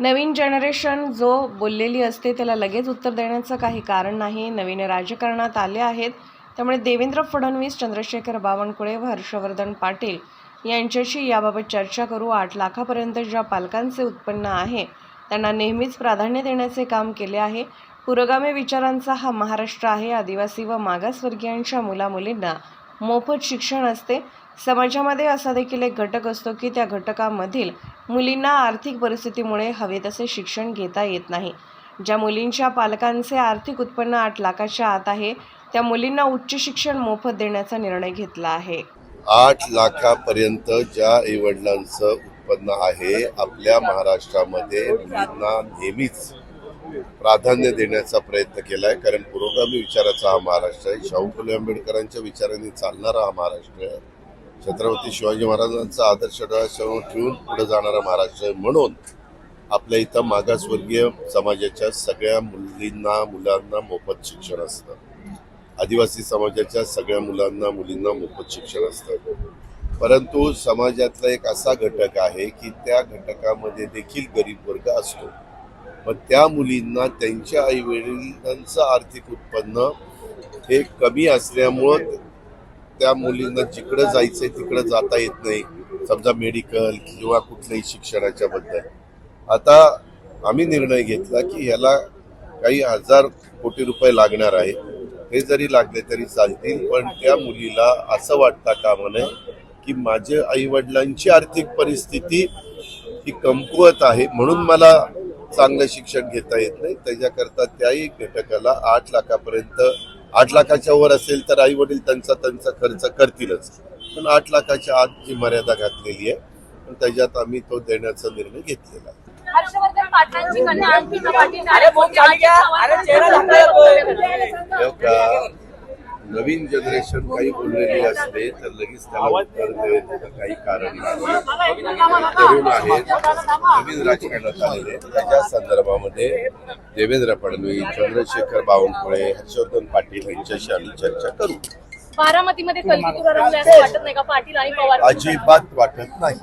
नवीन generation जो बोललेली असते त्याला लगेच उत्तर देण्याचं काही कारण नाही. नवीन राजकारणात आले आहेत. त्यामुळे देवेंद्र फडणवीस चंद्रशेखर बावनकुळे व हर्षवर्धन पाटील यांच्याशी याबाबत चर्चा करू. आठ लाखापर्यंत ज्या पालकांचे उत्पन्न आहे त्यांना नेहमीच प्राधान्य देण्याचे काम केले आहे. पुरोगामी विचारांचा हा महाराष्ट्र आहे. आदिवासी व मागासवर्गीयांच्या मुलामुलींना मोफत शिक्षण असते. समाजामध्ये असा देखील एक घटक असतो की त्या घटकामधील मुलींना आर्थिक परिस्थितीमुळे हवे तसे शिक्षण घेता येत नाही. ज्या मुलींच्या पालकांचे आर्थिक उत्पन्न आठ लाखाच्या आत आहे त्या मुलींना उच्च शिक्षण मोफत देण्याचा निर्णय घेतला आहे. आठ लाखापर्यंत ज्या आईवडिलांचं उत्पन्न आहे आपल्या महाराष्ट्रामध्ये मुलींना नेहमीच प्राधान्य देण्याचा प्रयत्न केलाय. कारण पुरोगामी विचाराचा हा महाराष्ट्र आहे. शाहू फुले आंबेडकरांच्या विचारांनी चालणारा हा महाराष्ट्र आहे. छत्रपती शिवाजी महाराजांचा आदर्श डोळ्यासमोर ठेवून पुढे जाणारा महाराष्ट्र म्हणून आपल्या इथं मागासवर्गीय समाजाच्या सगळ्या मुलींना मुलांना मोफत शिक्षण असतं. आदिवासी समाजाच्या सगळ्या मुलांना मुलींना मोफत शिक्षण असतं. परंतु समाजातला एक असा घटक आहे की त्या घटकामध्ये देखील गरीब वर्ग असतो. मग त्या मुलींना त्यांच्या आईवडिलांचं आर्थिक उत्पन्न हे कमी असल्यामुळं त्या मुलींना जिकडं जायचंय तिकडं जाता येत नाही. समजा मेडिकल किंवा कुठल्याही शिक्षणाच्या बद्दल. आता आम्ही निर्णय घेतला की ह्याला काही हजार कोटी रुपये लागणार आहे. हे जरी लागले तरी चालतील पण त्या मुलीला असं वाटता कामा नये की माझ्या आई वडिलांची आर्थिक परिस्थिती ही कमकुवत आहे म्हणून मला चांगलं शिक्षण घेता येत नाही. त्याच्याकरता त्याही घटकाला आठ लाखापर्यंत आठ लाखाच्या वर असेल तर आई वडील त्यांचा त्यांचा खर्च करतीलच. पण आठ लाखाच्या आत जी मर्यादा घातलेली आहे पण त्याच्यात आम्ही तो देण्याचा निर्णय घेतलेला आहे. हर्षवर्धन पाटलांची कन्या अंकिता पाटील नवीन जनरेशन काही बोललेली असते तर लगेच त्याला उत्तर देण्याचं काही कारण नाही. तरुण आहेत. नवीन राजकारणात आलेले त्याच्या संदर्भामध्ये देवेंद्र फडणवीस चंद्रशेखर बावनकुळे हर्षवर्धन पाटील यांच्याशी आम्ही चर्चा करू. बारामतीमध्ये कलगी तुरा रंगले असं वाटत नाही का? पाटील आणि पवार? अजिबात वाटत नाही.